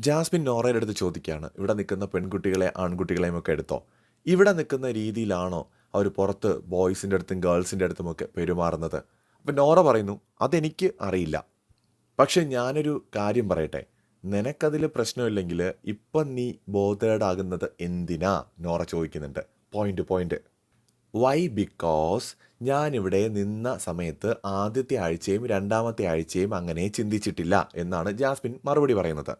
Jasmine നോറയുടെ അടുത്ത് ചോദിക്കുകയാണ് ഇവിടെ നിൽക്കുന്ന പെൺകുട്ടികളെ ആൺകുട്ടികളെയും ഒക്കെ എടുത്തോ? ഇവിടെ നിൽക്കുന്ന രീതിയിലാണോ അവർ പുറത്ത് ബോയ്സിന്റെ അടുത്തും ഗേൾസിന്റെ അടുത്തുമൊക്കെ പെരുമാറുന്നത്? അപ്പം നോറ പറയുന്നു അതെനിക്ക് അറിയില്ല. പക്ഷെ ഞാനൊരു കാര്യം പറയട്ടെ. നിനക്കതിൽ പ്രശ്നമില്ലെങ്കിൽ ഇപ്പം നീ ബോധേഡ് ആകുന്നത് എന്തിനാ? നോറ ചോദിക്കുന്നുണ്ട്. പോയിന്റ് പോയിന്റ് വൈ ബിക്കോസ് ഞാനിവിടെ നിന്ന സമയത്ത് ആദ്യത്തെ ആഴ്ചയും രണ്ടാമത്തെ ആഴ്ചയും അങ്ങനെ ചിന്തിച്ചിട്ടില്ല എന്നാണ് ജാസ്മിൻ മറുപടി പറയുന്നത്.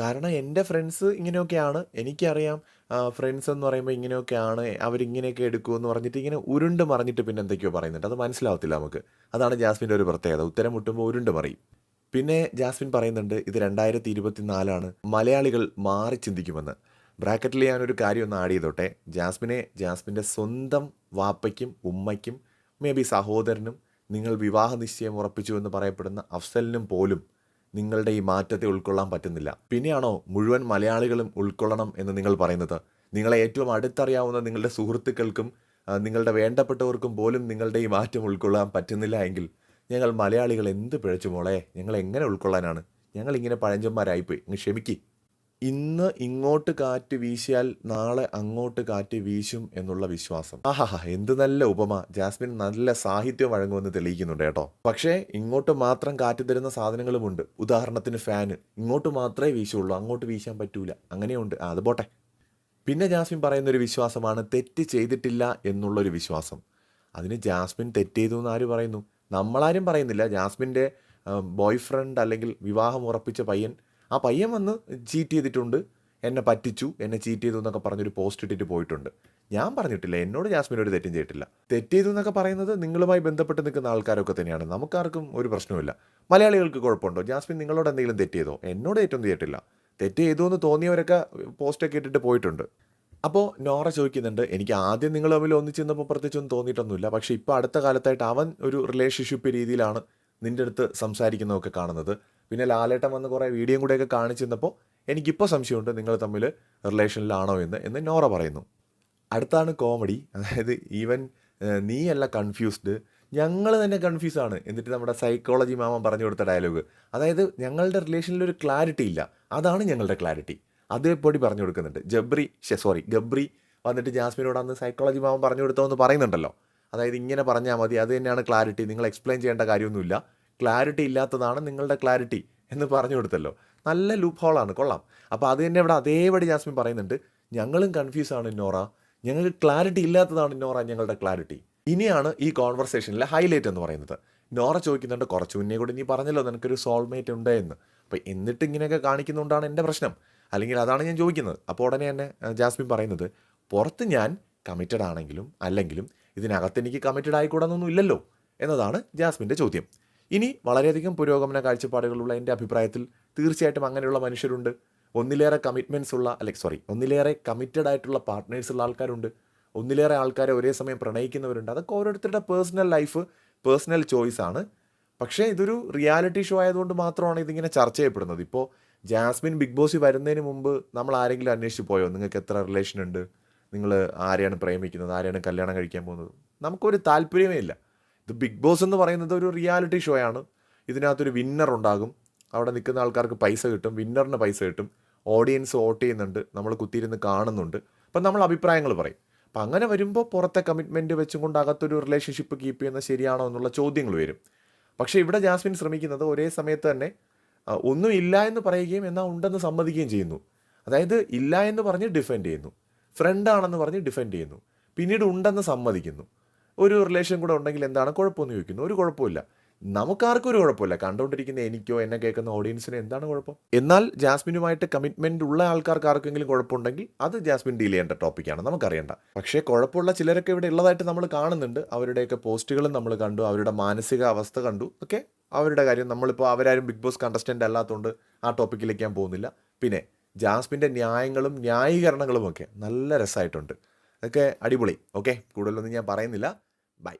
കാരണം എന്റെ ഫ്രണ്ട്സ് ഇങ്ങനെയൊക്കെയാണ്. എനിക്കറിയാം ഫ്രണ്ട്സ് എന്ന് പറയുമ്പോൾ ഇങ്ങനെയൊക്കെയാണ് അവരിങ്ങനെയൊക്കെ എടുക്കുമെന്ന് പറഞ്ഞിട്ട് ഇങ്ങനെ ഉരുണ്ട് മറിഞ്ഞിട്ട് പിന്നെ എന്തൊക്കെയോ പറയുന്നുണ്ട്. അത് മനസ്സിലാവത്തില്ല നമുക്ക്. അതാണ് ജാസ്മിന്റെ ഒരു പ്രത്യേകത. ഉത്തരം മുട്ടുമ്പോൾ ഉരുണ്ട് മറിയും. പിന്നെ ജാസ്മിൻ പറയുന്നുണ്ട് ഇത് രണ്ടായിരത്തി ഇരുപത്തിനാലാണ് മലയാളികൾ മാറി ചിന്തിക്കുമെന്ന്. ബ്രാക്കറ്റിൽ ഞാനൊരു കാര്യം ഒന്ന് ആഡ് ചെയ്തോട്ടെ. ജാസ്മിനെ ജാസ്മിന്റെ സ്വന്തം വാപ്പയ്ക്കും ഉമ്മയ്ക്കും മേ ബി സഹോദരനും നിങ്ങൾ വിവാഹ നിശ്ചയം ഉറപ്പിച്ചു എന്ന് പറയപ്പെടുന്ന അഫ്സലിനും പോലും നിങ്ങളുടെ ഈ മാറ്റത്തെ ഉൾക്കൊള്ളാൻ പറ്റുന്നില്ല. പിന്നെയാണോ മുഴുവൻ മലയാളികളും ഉൾക്കൊള്ളണം എന്ന് നിങ്ങൾ പറയുന്നത്? നിങ്ങളെ ഏറ്റവും അടുത്തറിയാവുന്ന നിങ്ങളുടെ സുഹൃത്തുക്കൾക്കും നിങ്ങളുടെ വേണ്ടപ്പെട്ടവർക്കും പോലും നിങ്ങളുടെ ഈ മാറ്റം ഉൾക്കൊള്ളാൻ പറ്റുന്നില്ല എങ്കിൽ ഞങ്ങൾ മലയാളികൾ എന്ത് പിഴച്ചു മോളെ? ഞങ്ങൾ എങ്ങനെ ഉൾക്കൊള്ളാനാണ്? ഞങ്ങൾ ഇങ്ങനെ പഴഞ്ചന്മാരായിപ്പോയി. അങ്ങ് ക്ഷമിക്ക്. ഇന്ന് ഇങ്ങോട്ട് കാറ്റ് വീശിയാൽ നാളെ അങ്ങോട്ട് കാറ്റ് വീശും എന്നുള്ള വിശ്വാസം. ആഹാ എന്ത് നല്ല ഉപമ. ജാസ്മിൻ നല്ല സാഹിത്യം വഴങ്ങുമെന്ന് തെളിയിക്കുന്നുണ്ട് കേട്ടോ. പക്ഷേ ഇങ്ങോട്ട് മാത്രം കാറ്റ് തരുന്ന സാധനങ്ങളുമുണ്ട്. ഉദാഹരണത്തിന് ഫാന് ഇങ്ങോട്ട് മാത്രമേ വീശുള്ളൂ. അങ്ങോട്ട് വീശാൻ പറ്റൂല. അങ്ങനെയുണ്ട്. അത് പോട്ടെ. പിന്നെ ജാസ്മിൻ പറയുന്ന ഒരു വിശ്വാസമാണ് തെറ്റ് ചെയ്തിട്ടില്ല എന്നുള്ളൊരു വിശ്വാസം. അതിന് ജാസ്മിൻ തെറ്റ് ചെയ്തു എന്ന് ആര് പറയുന്നു? നമ്മളാരും പറയുന്നില്ല. ജാസ്മിന്റെ ബോയ് ഫ്രണ്ട് അല്ലെങ്കിൽ വിവാഹം ഉറപ്പിച്ച പയ്യൻ ആ പയ്യൻ വന്ന് ചീറ്റ് ചെയ്തിട്ടുണ്ട്. എന്നെ പറ്റിച്ചു എന്നെ ചീറ്റ് ചെയ്തു എന്നൊക്കെ പറഞ്ഞൊരു പോസ്റ്റ് ഇട്ടിട്ട് പോയിട്ടുണ്ട്. ഞാൻ പറഞ്ഞിട്ടില്ല എന്നോട് ജാസ്മിൻ ഒരു തെറ്റും ചെയ്തിട്ടില്ല. തെറ്റ് ചെയ്തു എന്നൊക്കെ പറയുന്നത് നിങ്ങളുമായി ബന്ധപ്പെട്ട് നിൽക്കുന്ന ആൾക്കാരൊക്കെ തന്നെയാണ്. നമുക്കാർക്കും ഒരു പ്രശ്നമില്ല മലയാളികൾക്ക് കുഴപ്പമുണ്ടോ? ജാസ്മിൻ നിങ്ങളോട് എന്തെങ്കിലും തെറ്റ് ചെയ്തോ? എന്നോട് ഏറ്റവും ചെയ്തിട്ടില്ല. തെറ്റ് ചെയ്തു എന്ന് തോന്നിയവരൊക്കെ പോസ്റ്റൊക്കെ ഇട്ടിട്ട് പോയിട്ടുണ്ട്. അപ്പോൾ നോറ ചോദിക്കുന്നുണ്ട് എനിക്ക് ആദ്യം നിങ്ങൾ തമ്മിൽ ഒന്നിച്ച് നിന്നപ്പോൾ പ്രത്യേകിച്ചൊന്നും തോന്നിയിട്ടൊന്നുമില്ല. പക്ഷേ ഇപ്പോൾ അടുത്ത കാലത്തായിട്ട് അവൻ ഒരു റിലേഷൻഷിപ്പ് രീതിയിലാണ് നിന്റെ അടുത്ത് സംസാരിക്കുന്നതൊക്കെ കാണുന്നത്. പിന്നെ ലാലേട്ടൻ വന്ന് കുറേ വീഡിയോയും കൂടെയൊക്കെ കാണിച്ചു തന്നപ്പോൾ എനിക്കിപ്പോൾ സംശയമുണ്ട് നിങ്ങൾ തമ്മിൽ റിലേഷനിലാണോ എന്ന് എന്ന് നോറ പറയുന്നു. അടുത്താണ് കോമഡി. അതായത് ഈവൻ നീയല്ല കൺഫ്യൂസ്ഡ് ഞങ്ങൾ തന്നെ കൺഫ്യൂസ് ആണ്. എന്നിട്ട് നമ്മുടെ സൈക്കോളജി മാമൻ പറഞ്ഞു കൊടുത്ത ഡയലോഗ് അതായത് ഞങ്ങളുടെ റിലേഷനിൽ ഒരു ക്ലാരിറ്റി ഇല്ല. അതാണ് ഞങ്ങളുടെ ക്ലാരിറ്റി അതേപടി പറഞ്ഞു കൊടുക്കുന്നുണ്ട്. ജബ്രി ഷെ സോറി ഗബ്രി വന്നിട്ട് ജാസ്മിനോട് അന്ന് സൈക്കോളജി മാമൻ പറഞ്ഞു കൊടുത്തോ എന്ന് പറയുന്നുണ്ടല്ലോ. അതായത് ഇങ്ങനെ പറഞ്ഞാൽ മതി. അത് തന്നെയാണ് ക്ലാരിറ്റി നിങ്ങൾ എക്സ്പ്ലെയിൻ ചെയ്യേണ്ട കാര്യമൊന്നുമില്ല. ക്ലാരിറ്റി ഇല്ലാത്തതാണ് നിങ്ങളുടെ ക്ലാരിറ്റി എന്ന് പറഞ്ഞു കൊടുത്തല്ലോ. നല്ല ലൂപ്പ് ഹോളാണ് കൊള്ളാം. അപ്പോൾ അത് തന്നെ ഇവിടെ അതേപടി ജാസ്മിൻ പറയുന്നുണ്ട് ഞങ്ങളും കൺഫ്യൂസ് ആണ് നോറ. ഞങ്ങൾക്ക് ക്ലാരിറ്റി ഇല്ലാത്തതാണ് നോറ ഞങ്ങളുടെ ക്ലാരിറ്റി. ഇനിയാണ് ഈ കോൺവെർസേഷനിലെ ഹൈലൈറ്റ് എന്ന് പറയുന്നത്. നോറ ചോദിക്കുന്നുണ്ട് കുറച്ച് മുന്നേ കൂടി നീ പറഞ്ഞല്ലോ നിനക്കൊരു സോൾമേറ്റ് ഉണ്ട് എന്ന്. അപ്പോൾ എന്നിട്ട് ഇങ്ങനെയൊക്കെ കാണിക്കുന്നുകൊണ്ടാണ് എന്റെ പ്രശ്നം. അല്ലെങ്കിൽ അതാണ് ഞാൻ ചോദിക്കുന്നത്. അപ്പോൾ ഉടനെ തന്നെ ജാസ്മിൻ പറയുന്നത് പുറത്ത് ഞാൻ കമ്മിറ്റഡ് ആണെങ്കിലും അല്ലെങ്കിലും ഇതിനകത്ത് എനിക്ക് കമ്മിറ്റഡ് ആയിക്കൂടാന്നൊന്നും ഇല്ലല്ലോ എന്നതാണ് ജാസ്മിന്റെ ചോദ്യം. ഇനി വളരെയധികം പുരോഗമന കാഴ്ചപ്പാടുകളുള്ള എന്റെ അഭിപ്രായത്തിൽ തീർച്ചയായിട്ടും അങ്ങനെയുള്ള മനുഷ്യരുണ്ട്. ഒന്നിലേറെ കമ്മിറ്റ്മെന്റ്സ് ഉള്ള അല്ലെ സോറി ഒന്നിലേറെ കമ്മിറ്റഡ് ആയിട്ടുള്ള പാർട്ട്നേഴ്സ് ഉള്ള ആൾക്കാരുണ്ട്. ഒന്നിലേറെ ആൾക്കാരെ ഒരേ സമയം പ്രണയിക്കുന്നവരുണ്ട്. അതൊക്കെ ഓരോരുത്തരുടെ പേഴ്സണൽ ലൈഫ് പേഴ്സണൽ ചോയ്സ് ആണ്. പക്ഷേ ഇതൊരു റിയാലിറ്റി ഷോ ആയതുകൊണ്ട് മാത്രമാണ് ഇതിങ്ങനെ ചർച്ച ചെയ്യപ്പെടുന്നത്. ഇപ്പോൾ ജാസ്മിൻ ബിഗ് ബോസ് വരുന്നതിന് മുമ്പ് നമ്മൾ ആരെങ്കിലും അന്വേഷിച്ച് പോയോ? നിങ്ങൾക്ക് എത്ര റിലേഷൻ ഉണ്ട്? നിങ്ങൾ ആരെയാണ് പ്രേമിക്കുന്നത്? ആരെയാണ് കല്യാണം കഴിക്കാൻ പോകുന്നത്? നമുക്കൊരു താല്പര്യമേ ഇല്ല. ഇത് ബിഗ് ബോസ് എന്ന് പറയുന്നത് ഒരു റിയാലിറ്റി ഷോ ആണ്. ഇതിനകത്തൊരു വിന്നർ ഉണ്ടാകും. അവിടെ നിൽക്കുന്ന ആൾക്കാർക്ക് പൈസ കിട്ടും. വിന്നറിന് പൈസ കിട്ടും. ഓഡിയൻസ് വോട്ട് ചെയ്യുന്നുണ്ട്. നമ്മൾ കുത്തിയിരുന്ന് കാണുന്നുണ്ട്. അപ്പം നമ്മൾ അഭിപ്രായങ്ങൾ പറയും. അപ്പം അങ്ങനെ വരുമ്പോൾ പുറത്തെ കമ്മിറ്റ്മെന്റ് വെച്ചും കൊണ്ട് അകത്തൊരു റിലേഷൻഷിപ്പ് കീപ്പ് ചെയ്യുന്ന ശരിയാണോ എന്നുള്ള ചോദ്യങ്ങൾ വരും. പക്ഷേ ഇവിടെ ജാസ്മിൻ ശ്രമിക്കുന്നത് ഒരേ സമയത്ത് തന്നെ ഒന്നും ഇല്ല എന്ന് പറയുകയും എന്നാൽ ഉണ്ടെന്ന് സമ്മതിക്കുകയും ചെയ്യുന്നു. അതായത് ഇല്ല എന്ന് പറഞ്ഞ് ഡിഫെൻഡ് ചെയ്യുന്നു. ഫ്രണ്ട് ആണെന്ന് പറഞ്ഞ് ഡിഫെൻഡ് ചെയ്യുന്നു. പിന്നീട് ഉണ്ടെന്ന് സമ്മതിക്കുന്നു. ഒരു റിലേഷൻ കൂടെ ഉണ്ടെങ്കിൽ എന്താണ്? കുഴപ്പമെന്ന് ചോദിക്കുന്നു. ഒരു കുഴപ്പമില്ല നമുക്കാർക്കും ഒരു കുഴപ്പമില്ല കണ്ടുകൊണ്ടിരിക്കുന്ന എനിക്കോ എന്നെ കേൾക്കുന്ന ഓഡിയൻസിനോ എന്താണ് കുഴപ്പം? എന്നാൽ ജാസ്മിനുമായിട്ട് കമ്മിറ്റ്മെന്റ് ഉള്ള ആൾക്കാർക്ക് ആർക്കെങ്കിലും കുഴപ്പമുണ്ടെങ്കിൽ അത് ജാസ്മിൻ ഡീൽ ചെയ്യേണ്ട ടോപ്പിക്കാണ് നമുക്കറിയേണ്ട. പക്ഷേ കുഴപ്പമുള്ള ചിലരൊക്കെ ഇവിടെ ഉള്ളതായിട്ട് നമ്മൾ കാണുന്നുണ്ട്. അവരുടെയൊക്കെ പോസ്റ്റുകളും നമ്മൾ കണ്ടു. അവരുടെ മാനസിക അവസ്ഥ കണ്ടു. ഒക്കെ അവരുടെ കാര്യം നമ്മളിപ്പോൾ അവരാരും ബിഗ് ബോസ് കണ്ടസ്റ്റന്റ് അല്ലാത്തതുകൊണ്ട് ആ ടോപ്പിക്കിലേക്ക് ഞാൻ പോകുന്നില്ല. പിന്നെ ജാസ്മിന്റെ ന്യായങ്ങളും ന്യായീകരണങ്ങളും ഒക്കെ നല്ല രസമായിട്ടുണ്ട്. അതൊക്കെ അടിപൊളി. ഓക്കെ? കൂടുതലൊന്നും ഞാൻ പറയുന്നില്ല. ബൈ.